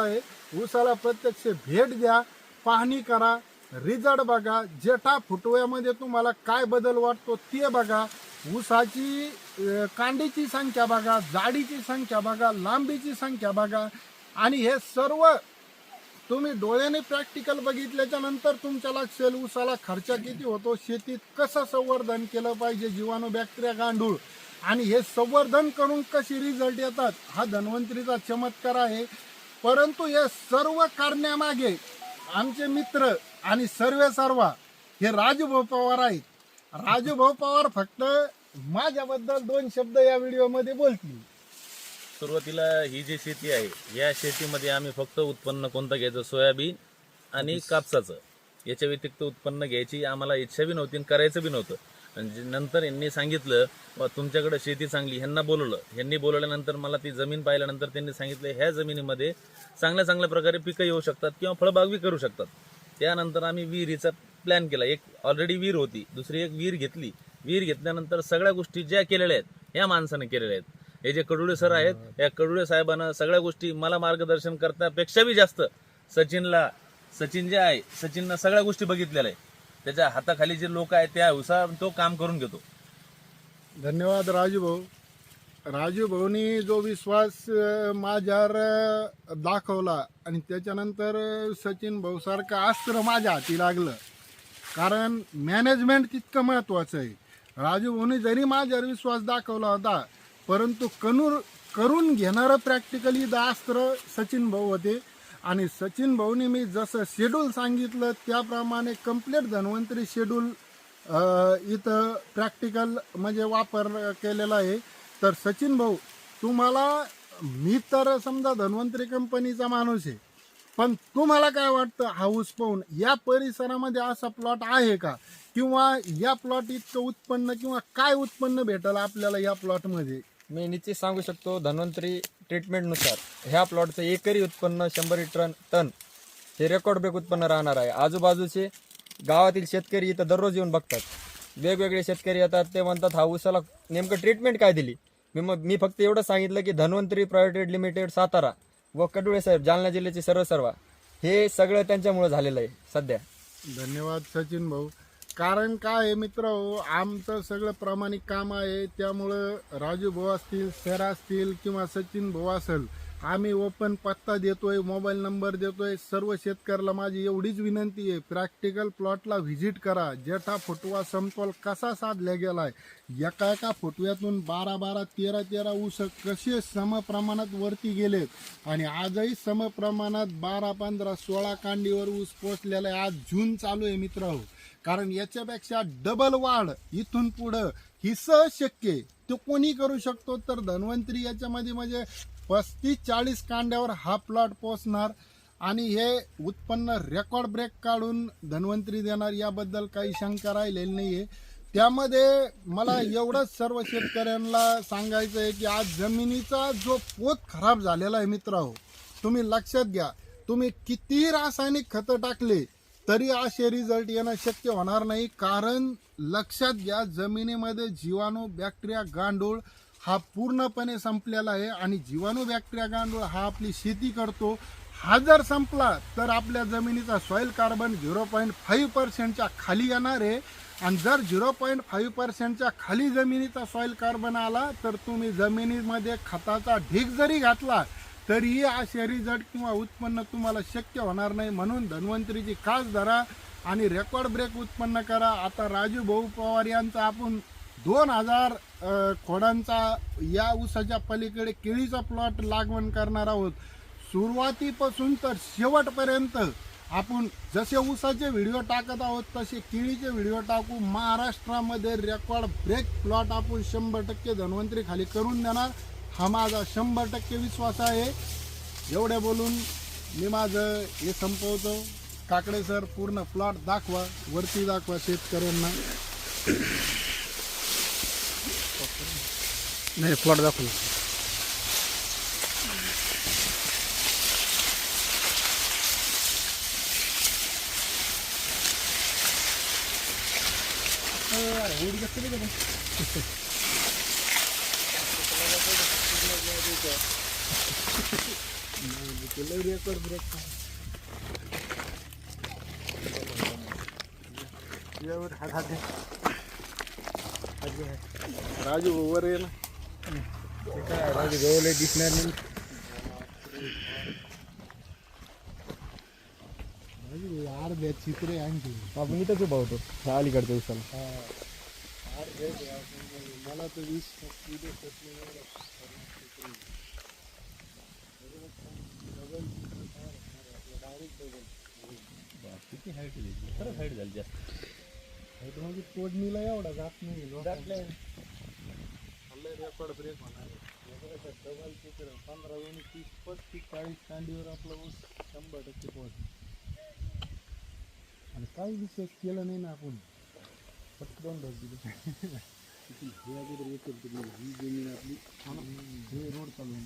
आहे. ऊसाला प्रत्यक्ष भेट द्या पाहणी करा रिझल्ट बघा जेठा फुटव्यामध्ये तुम्हाला काय बदल वाटतो ते बघा. ऊसाची कांडीची संख्या बघा जाडीची संख्या बघा लांबीची संख्या बघा. आणि हे सर्व तुम्ही डोळ्याने प्रॅक्टिकल बघितल्याच्या नंतर तुमच्या लक्षात ऊसाला खर्च किती होतो शेतीत कसं संवर्धन केलं पाहिजे जीवाणू बॅक्टेरिया गांडूळ. आणि हे संवर्धन करून कशी रिझल्ट येतात हा धन्वंतरीचा चमत्कार आहे. परंतु हे सर्व करण्यामागे आमचे मित्र आणि सर्व सर्वा हे राजूभाऊ पवार आहेत. राजूभाऊ पवार फक्त माझ्याबद्दल दोन शब्द या व्हिडिओमध्ये बोलतील. सुरुवातीला ही जी शेती आहे या शेतीमध्ये आम्ही फक्त उत्पन्न कोणतं घ्यायचं? सोयाबीन आणि कापसाचं. याच्या व्यतिरिक्त उत्पन्न घ्यायची आम्हाला इच्छा बी नव्हती आणि करायचं बी नव्हतं. आणि नंतर यांनी सांगितलं "वा, तुमच्याकडं शेती चांगली. ह्यांना बोलवलं. ह्यांनी बोलवल्यानंतर मला ती जमीन पाहिल्यानंतर त्यांनी सांगितलं ह्या जमिनीमध्ये चांगल्या चांगल्या प्रकारे पिकं येऊ शकतात किंवा फळबागवी करू शकतात. त्यानंतर आम्ही विहिरीचा प्लॅन केला. एक ऑलरेडी विहीर होती दुसरी एक विहीर घेतली. विहीर घेतल्यानंतर सगळ्या गोष्टी ज्या केलेल्या आहेत या माणसाने केलेल्या आहेत. हे जे कडुळे सर आहेत या कडुळे साहेबांना सगळ्या गोष्टी मला मार्गदर्शन करतापेक्षा बी जास्त सचिनला सचिन जे आहे सचिननं सगळ्या गोष्टी बघितलेल्या आहे त्याच्या हाताखाली जे लोक आहेत त्या हुसा तो काम करून घेतो. धन्यवाद राजू भाऊ. राजू भाऊनी जो विश्वास माझ्यावर दाखवला आणि त्याच्यानंतर सचिन भाऊसारखं अस्त्र माझ्या हाती लागलं. कारण मॅनेजमेंट तितकं महत्त्वाचं आहे. राजू भाऊनी जरी माझ्यावर विश्वास दाखवला होता परंतु कनूर करून घेणारं प्रॅक्टिकली द अस्त्र सचिन भाऊ होते. आणि सचिन भाऊनी मी जसं शेड्यूल सांगितलं त्याप्रमाणे कंप्लीट धन्वंतरी शेड्यूल इथं प्रॅक्टिकल म्हणजे वापर केलेला आहे. तर सचिन भाऊ तुम्हाला मी तर समजा धन्वंतरी कंपनीचा माणूस आहे पण तुम्हाला काय वाटतं हाऊस पाहून या परिसरामध्ये असा प्लॉट आहे का? किंवा या प्लॉट इतकं उत्पन्न किंवा काय उत्पन्न भेटलं आपल्याला या प्लॉटमध्ये मी निश्चित सांगू शकतो धन्वंतरी ट्रीटमेंटनुसार ह्या प्लॉटचं एकरी उत्पन्न शंभर टन टन हे रेकॉर्ड ब्रेक उत्पन्न राहणार आहे. आजूबाजूचे गावातील शेतकरी इथं दररोज येऊन बघतात. वेगवेगळे शेतकरी येतात ते म्हणतात हा उसाला नेमकं ट्रीटमेंट काय दिली? मी मग मी फक्त एवढं सांगितलं की धन्वंतरी प्रायव्हेट लिमिटेड सातारा व कडुळे साहेब जालना जिल्ह्याचे सर्व सर्व. हे सगळं त्यांच्यामुळे झालेलं आहे सध्या. धन्यवाद सचिन भाऊ. कारण काय आहे मित्र? आमचं सगळं प्रामाणिक काम आहे. त्यामुळं राजू भाऊ असतील सर असतील किंवा सचिन भाऊ असेल आम्ही ओपन पत्ता देतोय मोबाईल नंबर देतोय. सर्व शेतकऱ्याला माझी एवढीच विनंती आहे प्रॅक्टिकल प्लॉटला व्हिजिट करा. जेठा फुटवा समतोल कसा साधला गेलाय? एका एका फुटव्यातून बारा बारा तेरा तेरा ऊस कसे समप्रमाणात वरती गेलेत? आणि आजही समप्रमाणात बारा पंधरा सोळा कांडीवर ऊस पोचलेला आहे. आज जून चालू आहे मित्र. कारण याच्यापेक्षा डबल वाढ इथून पुढं ही सहज शक्य आहे. तो कोणी करू शकतो तर धन्वंतरी याच्यामध्ये म्हणजे पस्तीस चाळीस कांड्यावर हा प्लॉट पोचणार आणि हे उत्पन्न रेकॉर्ड ब्रेक काढून धन्वंतरी देणार याबद्दल काही शंका राहिलेली नाहीये. त्यामध्ये मला एवढंच सर्व शेतकऱ्यांना सांगायचं आहे की आज जमिनीचा जो पोत खराब झालेला आहे मित्र तुम्ही लक्षात घ्या. तुम्ही किती रासायनिक खतं टाकले तरी असे रिझल्ट येणं शक्य होणार नाही कारण लक्षात घ्या जमिनीमध्ये जीवाणू बॅक्टेरिया गांडूळ हा पूर्णपणे संपलेला आहे आणि जीवाणू बॅक्टेरिया गांडूळ हा आपली शेती करतो. हा जर संपला तर आपल्या जमिनीचा soil carbon zero point five पर्सेंटच्या खाली येणार आहे. आणि जर झिरो पॉईंट फाईव्ह पर्सेंटच्या खाली जमिनीचा सॉइल कार्बन आला तर तुम्ही जमिनीमध्ये खताचा ढीग जरी घातला तरीही असे रिझल्ट किंवा उत्पन्न तुम्हाला शक्य होणार नाही म्हणून धन्वंतरीची खास धरा आणि रेकॉर्ड ब्रेक उत्पन्न करा. आता राजू भाऊ पवार यांचा आपण दोन हजार खोडांचा या ऊसाच्या पलीकडे केळीचा प्लॉट लागवण करणार आहोत. सुरुवातीपासून तर शेवटपर्यंत आपण जसे ऊसाचे व्हिडिओ टाकत आहोत तसे केळीचे व्हिडिओ टाकू. महाराष्ट्रामध्ये रेकॉर्ड ब्रेक प्लॉट आपण शंभर टक्के धन्वंतरी खाली करून देणार. हा माझा शंभर टक्के विश्वास आहे. एवढे बोलून मी माझं हे संपवतो. काकडे सर पूर्ण प्लॉट दाखवा वरती दाखवा शेतकऱ्यांना. नाही प्लॉट दाखवू. रेकॉर्ड ब्रेक राजू वर ये ना। राजू गवले दिसणार नाही राजू अर्ध्या चित्रे आणखी आपण इथंच उभा होतो ह्या अलीकडच्या उसाला मला तर वीस किती हाईट खरंच हाईट झाली जास्त म्हणजे तोडणीला एवढा जात नाही रेकॉर्ड ब्रेक होणार डबल चित्र पंधरा दोन तीस पस्तीस चाळीस कांडीवर आपलं ऊस शंभर टक्के पोहोच आणि काही विशेष केलं नाही ना आपण. फक्त दोन डोस दिले हे अगोदर एक करतो ही जमीन आपली हे रोड चालू